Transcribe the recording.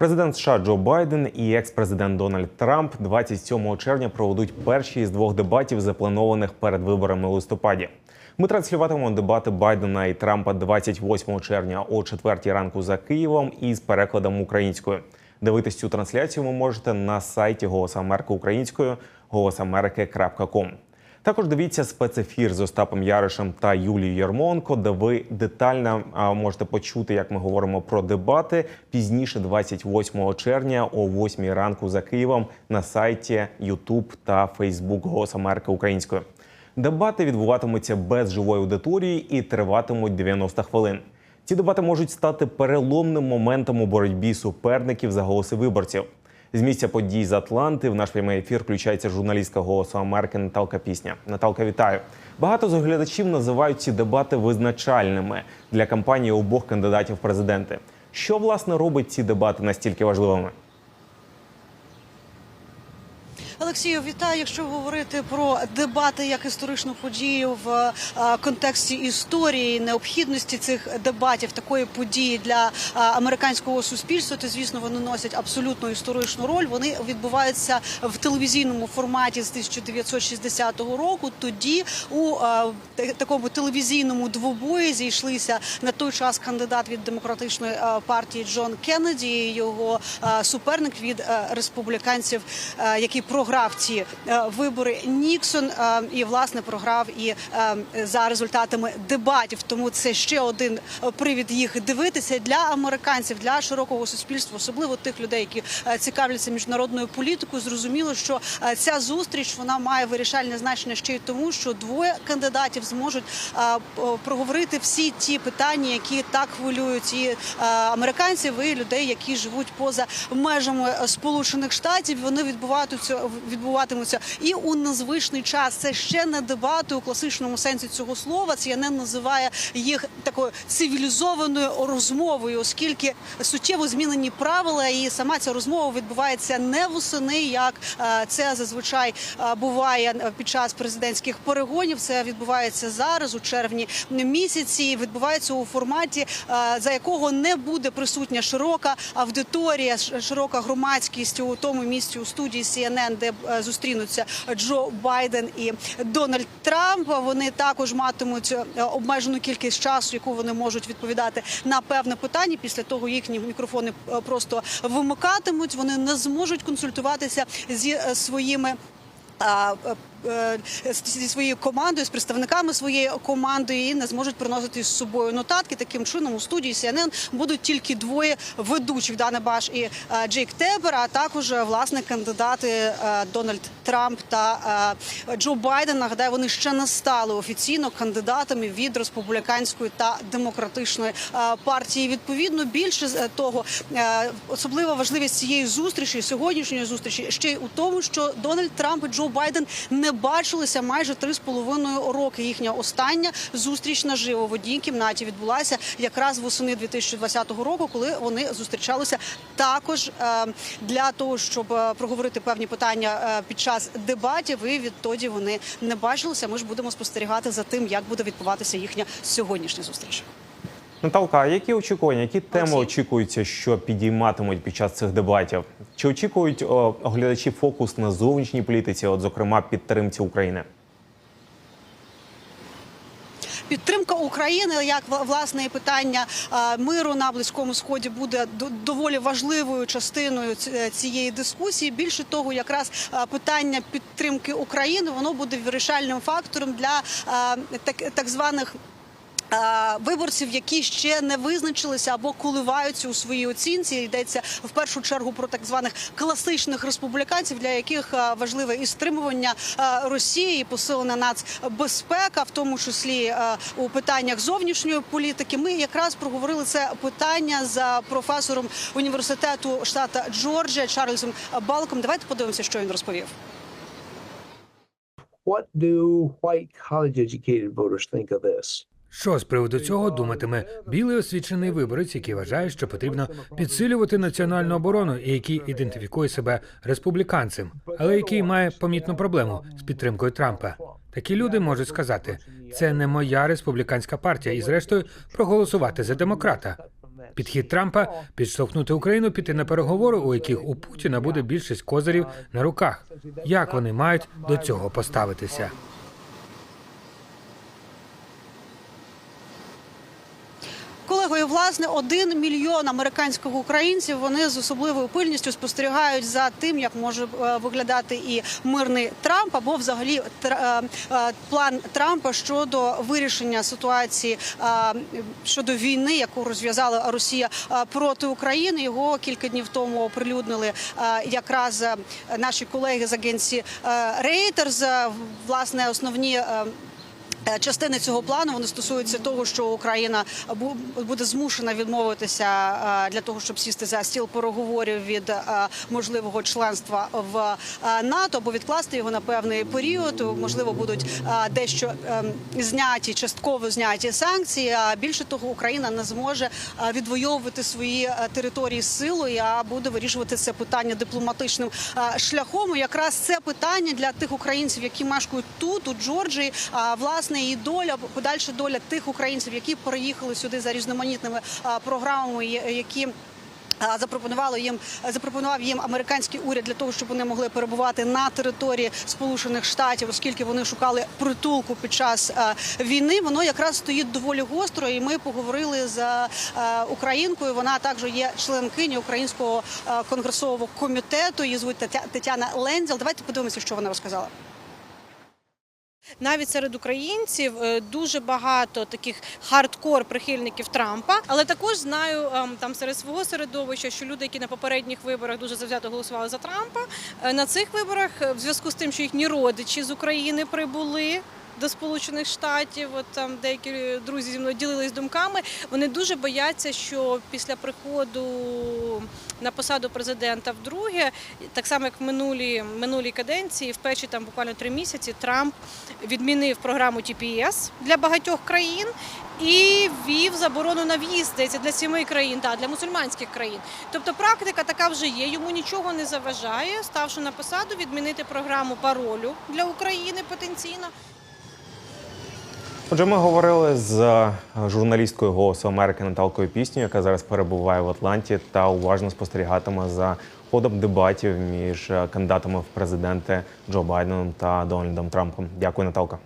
Президент США Джо Байден і екс-президент Дональд Трамп 27 червня проведуть перші із двох дебатів, запланованих перед виборами у листопаді. Ми транслюватимемо дебати Байдена і Трампа 28 червня о 4 ранку за Києвом із перекладом українською. Дивитись цю трансляцію ви можете на сайті Голос Америки українською голосамерики.ком. Також дивіться спецефір з Остапом Яришем та Юлією Ярмонко, де ви детально можете почути, як ми говоримо про дебати пізніше, 28 червня о 8 ранку за Києвом на сайті YouTube та Facebook Голос Америки українською. Дебати відбуватимуться без живої аудиторії і триватимуть 90 хвилин. Ці дебати можуть стати переломним моментом у боротьбі суперників за голоси виборців. З місця подій з Атланти в наш прямий ефір включається журналістка голосу Америки Наталка Пісня. Наталка, вітаю. Багато з оглядачів називають ці дебати визначальними для кампанії обох кандидатів в президенти. Що власне робить ці дебати настільки важливими? Олексію, вітаю. Якщо говорити про дебати як історичну подію в е, контексті історії, необхідності цих дебатів, такої події для е, американського суспільства, то звісно вони носять абсолютно історичну роль. Вони відбуваються в телевізійному форматі з 1960 року. Тоді у е, такому телевізійному двобої зійшлися на той час кандидат від демократичної партії Джон Кеннеді, і його суперник від республіканців, який програв ці е, вибори Ніксон, е, і власне програв і е, за результатами дебатів. Тому це ще один привід їх дивитися для американців, для широкого суспільства, особливо тих людей, які цікавляться міжнародною політикою. Зрозуміло, що ця зустріч вона має вирішальне значення ще й тому, що двоє кандидатів зможуть проговорити всі ті питання, які так хвилюють і американців, і людей, які живуть поза межами Сполучених Штатів. Вони відбуватимуться відбуватимуться і у незвичний час. Це ще не дебати у класичному сенсі цього слова. CNN називає їх такою цивілізованою розмовою, оскільки суттєво змінені правила, і сама ця розмова відбувається не восени, як е, це зазвичай е, буває е, під час президентських перегонів. Це відбувається зараз, у червні місяці. Відбувається у форматі, за якого не буде присутня широка аудиторія, широка громадськість у тому місці у студії CNN, де е, зустрінуться Джо Байден і Дональд Трамп. Вони також матимуть е, обмежену кількість часу, яку вони можуть відповідати на певне питання. Після того їхні мікрофони е, просто вимикатимуть. Вони не зможуть консультуватися зі своїми. Е, зі своєю командою, з представниками своєї команди і не зможуть приносити з собою нотатки. Таким чином у студії CNN будуть тільки двоє ведучих Дана Баш і е, Джейк Тебер, а також е, власне кандидати Дональд Трамп та Джо Байден. Нагадаю, вони ще не стали офіційно кандидатами від республіканської та демократичної партії. Відповідно, більше того, особлива важливість цієї зустрічі, сьогоднішньої зустрічі, ще й у тому, що Дональд Трамп і Джо Байден не бачилися майже три з половиною роки. Їхня остання зустріч наживо в одній кімнаті відбулася якраз восени 2020 року, коли вони зустрічалися також е, для того, щоб е, проговорити певні питання е, під час дебатів. І відтоді вони не бачилися. Ми ж будемо спостерігати за тим, як буде відбуватися їхня сьогоднішня зустріч. Наталка, а які очікування, які теми очікуються, що підійматимуть під час цих дебатів? Чи очікують о, глядачі фокус на зовнішній політиці, от зокрема підтримці України? Підтримка України, як власне питання миру на близькому сході, буде доволі важливою частиною е, цієї дискусії. Більше того, якраз питання підтримки України воно буде вирішальним фактором для так званих. Виборців, які ще не визначилися або коливаються у своїй оцінці, йдеться в першу чергу про так званих класичних республіканців, для яких важливе і стримування Росії, і посилена нацбезпека, в тому числі у питаннях зовнішньої політики. Ми якраз проговорили це питання з професором університету штата Джорджія Чарльзом Балком. Давайте подивимося, що він розповів. what do white college educated voters think of this? Що з приводу цього думатиме білий освічений виборець, який вважає, що потрібно підсилювати національну оборону і який ідентифікує себе республіканцем, але який має помітну проблему з підтримкою Трампа. Такі люди можуть сказати: це не моя республіканська партія, і зрештою проголосувати за демократа. Підхід Трампа підштовхнути Україну піти на переговори, у яких у Путіна буде більшість козирів на руках. Як вони мають до цього поставитися? Власне, один мільйон американських українців вони з особливою пильністю спостерігають за тим, як може е, виглядати і мирний Трамп, або взагалі е, е, план Трампа щодо вирішення ситуації щодо війни, яку розв'язала Росія проти України. Його кілька днів тому оприлюднили якраз наші колеги з агенції Reuters. Власне, основні. Е, Частини цього плану вони стосуються того, що Україна буде змушена відмовитися е, для того, щоб сісти за стіл переговорів від е, можливого членства в НАТО або відкласти його на певний період. Можливо, будуть дещо е, зняті, частково зняті санкції. А більше того, Україна не зможе відвоювати свої території силою, а буде вирішувати це питання дипломатичним шляхом. І Якраз це питання для тих українців, які мешкають тут, у Джорджії. А власне і доля, подальша доля тих українців, які переїхали сюди за різноманітними програмами, які. а, Запропонувало їм запропонував їм американський уряд для того, щоб вони могли перебувати на території Сполучених Штатів, оскільки вони шукали притулку під час війни. Воно якраз стоїть доволі гостро. І ми поговорили з українкою. Вона також є членкині українського конгресового комітету. Її звуть Тетяна Лензел. Давайте подивимося, що вона розказала. Навіть серед українців е, дуже багато таких хардкор прихильників Трампа, але також знаю ем, там серед свого середовища, що люди, які на попередніх виборах дуже завзято голосували за Трампа, е, на цих виборах е, в зв'язку з тим, що їхні родичі з України прибули. До Сполучених Штатів, от там деякі друзі зі мною ділились думками. Вони дуже бояться, що після приходу на посаду президента вдруге, так само як в минулі минулій каденції, в перші там буквально три місяці Трамп відмінив програму TPS для багатьох країн і ввів заборону на в'їзд здається, для сіми країн, та для мусульманських країн. Тобто практика така вже є. Йому нічого не заважає, ставши на посаду, відмінити програму паролю для України потенційно. Отже, ми говорили з е, журналісткою Голосу Америки Наталкою Пісню, яка зараз перебуває в Атланті та уважно спостерігатиме за ходом дебатів між е, кандидатами в президенти Джо Байденом та Дональдом Трампом. Дякую, Наталка.